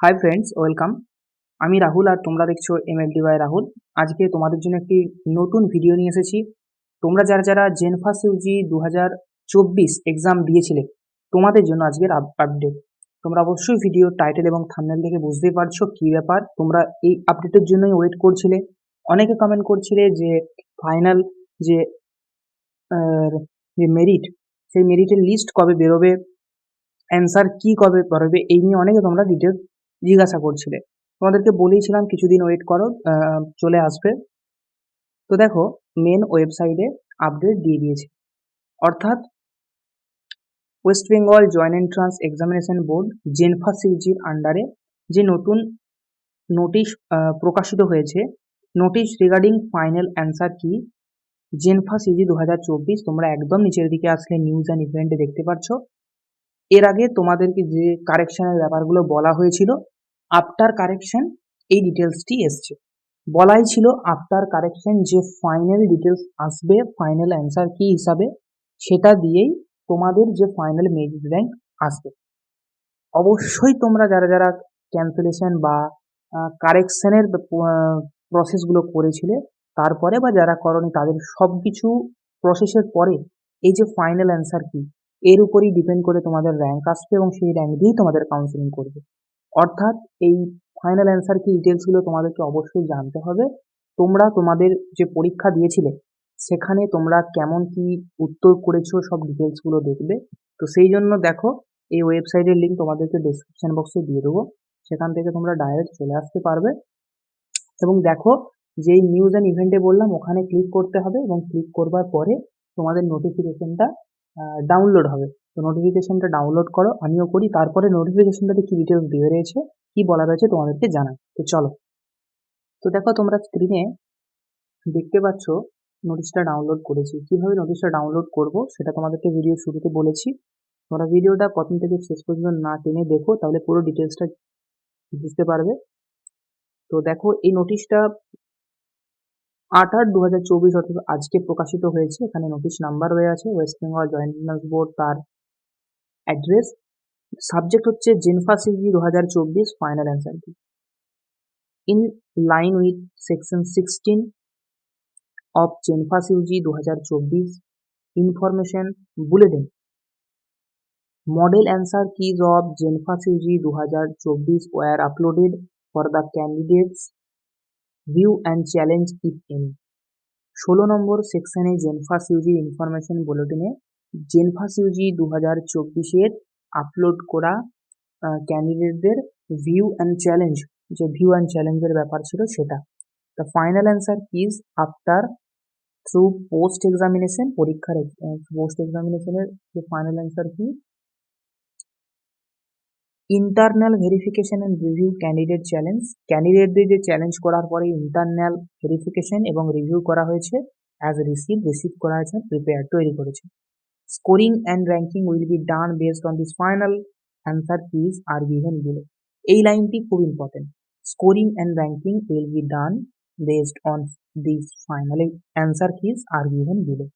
Hi friends welcome আমি রাহুল আর তোমরা দেখছ এম এল বাই রাহুল। আজকে তোমাদের জন্য একটি নতুন ভিডিও নিয়ে এসেছি। তোমরা যারা যারা জেনফাস ইউজি দু হাজার চব্বিশ এক্সাম দিয়েছিলে, তোমাদের জন্য আজকের আপডেট তোমরা অবশ্যই ভিডিও টাইটেল এবং থামনেল দেখে বুঝতেই পারছ কী ব্যাপার। তোমরা এই আপডেটের জন্যই ওয়েট করছিলে। অনেকে কমেন্ট করছিলে যে ফাইনাল যে যে মেরিট সেই মেরিটের লিস্ট কবে বেরোবে অ্যান্সার কি কবে বেরোবে, এই নিয়ে অনেকে তোমরা ডিটেলস জিজ্ঞাসা করছিলে। তোমাদেরকে বলেইছিলাম কিছুদিন ওয়েট করো চলে আসবে। তো দেখো মেন ওয়েবসাইটে আপডেট দিয়ে দিয়েছে। অর্থাৎ West Bengal joint entrance examination board জেনফা সিজির আন্ডারে যে নতুন নোটিশ প্রকাশিত হয়েছে নোটিশ রিগার্ডিং ফাইনাল অ্যান্সার কি? জেনফা সিজি দু হাজার চব্বিশ, তোমরা একদম নিচের দিকে আসলে নিউজ অ্যান্ড ইভেন্টে দেখতে পাচ্ছ এর আগে তোমাদেরকে যে কারেকশনের ব্যাপারগুলো বলা হয়েছিল আফটার কারেকশন এই ডিটেলসটি এসছে। বলাই ছিল আফটার কারেকশন যে ফাইনাল ডিটেলস আসবে ফাইনাল অ্যান্সার কি হিসাবে, সেটা দিয়েই তোমাদের যে ফাইনাল মেরিট র্যাঙ্ক আসবে। অবশ্যই তোমরা যারা যারা ক্যান্সেলেশন বা কারেকশনের প্রসেসগুলো করেছিলে, তারপরে বা যারা করনি তাদের সব কিছু প্রসেসের পরে এই যে ফাইনাল অ্যান্সার কি, এর উপরই ডিপেন্ড করে তোমাদের র্যাঙ্ক আসবে এবং সেই র্যাঙ্ক দিয়েই তোমাদের কাউন্সিলিং করবে। অর্থাৎ এই ফাইনাল অ্যান্সার কি ডিটেলসগুলো তোমাদেরকে অবশ্যই জানতে হবে। তোমরা তোমাদের যে পরীক্ষা দিয়েছিলে, সেখানে তোমরা কেমন কি উত্তর করেছ সব ডিটেলসগুলো দেখবে। তো সেই জন্য দেখো, এই ওয়েবসাইটের লিঙ্ক তোমাদেরকে ডেসক্রিপশন বক্সে দিয়ে দেবো। সেখান থেকে তোমরা ডাইরেক্ট চলে আসতে পারবে। এবং দেখো, যেই নিউজ অ্যান্ড ইভেন্টে বললাম, ওখানে ক্লিক করতে হবে এবং ক্লিক করবার পরে তোমাদের নোটিফিকেশনটা ডাউনলোড হবে। তো নোটিফিকেশনটা ডাউনলোড করো, আমিও করি, তারপরে নোটিফিকেশনটাতে কি ডিটেলস দিয়ে রয়েছে, কি বলা রয়েছে তোমাদেরকে জানাই তো চলো। তো দেখো তোমরা স্ক্রিনে দেখতে পাচ্ছ নোটিশটা ডাউনলোড করেছি। কীভাবে নোটিশটা ডাউনলোড করব, সেটা তোমাদেরকে ভিডিও শুরুতে বলেছি। তোমরা ভিডিওটা প্রথম থেকে শেষ পর্যন্ত না টেনে দেখো, তাহলে পুরো ডিটেলসটা বুঝতে পারবে। তো দেখো, এই নোটিশটা আট আট দু হাজার চব্বিশ অর্থাৎ আজকে প্রকাশিত হয়েছে। এখানে নোটিশ নাম্বার রয়ে আছে ওয়েস্ট বেঙ্গল জয়েন্ট বোর্ড তার অ্যাড্রেস। সাবজেক্ট হচ্ছে জেনফা সিজি দু হাজার চব্বিশ final answer key? In line with section sixteen of JENPAS UG দু হাজার চব্বিশ information bulletin. Model answer keys of JENPAS UG দু হাজার চব্বিশ were uploaded for the candidates. View and challenge if any ষোলো নম্বর সেকশনে জেনফাস ইউজি ইনফরমেশন বুলেটিনে জেনফাস ইউজি দু হাজার চব্বিশের আপলোড করা ক্যান্ডিডেটদের ভিউ অ্যান্ড চ্যালেঞ্জ যে ভিউ অ্যান্ড চ্যালেঞ্জের ব্যাপার ছিল সেটা। The final answer keys after through post examination পরীক্ষার পোস্ট এক্সামিনেশনের যে final answer key? Internal verification and review candidate challenge ক্যান্ডিডেটদের যে চ্যালেঞ্জ করার পরে ইন্টারনাল ভেরিফিকেশন এবং রিভিউ করা হয়েছে অ্যাজ রিসিভ রিসিভ করা হয়েছে প্রিপেয়ার তৈরি করেছে। Scoring and ranking will be done based on this final answer keys are given below এই লাইনটি খুব important scoring and ranking will be done based on this final answer keys are given below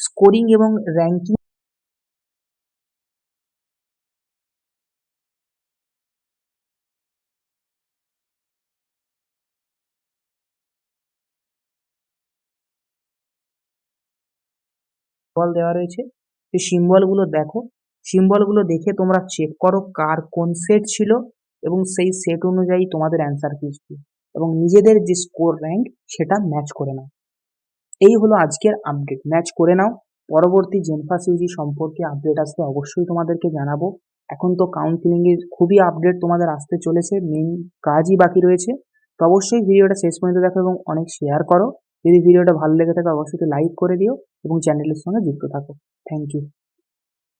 scoring এবং ranking symbol দেওয়া রয়েছে। সেই সিম্বলগুলো দেখো। সিম্বলগুলো দেখে তোমরা চেক করো কার কোন সেট ছিল এবং সেই সেট অনুযায়ী তোমাদের অ্যান্সার কি এবং নিজেদের যে স্কোর র্যাঙ্ক সেটা ম্যাচ করে নাও। এই হলো আজকের আপডেট ম্যাচ করে নাও। পরবর্তী জেনফাস ইউজি সম্পর্কে আপডেট আসলে অবশ্যই তোমাদেরকে জানাব। এখন তো কাউন্সিলিংয়ের খুবই আপডেট তোমাদের আসতে চলেছে। মেন কাজই বাকি রয়েছে। তো অবশ্যই ভিডিওটা শেষ পর্যন্ত দেখো এবং অনেক শেয়ার করো। যদি ভিডিওটা ভালো লেগে থাকে অবশ্যই লাইক করে দিও এবং চ্যানেলের সঙ্গে যুক্ত থাকো। Thank you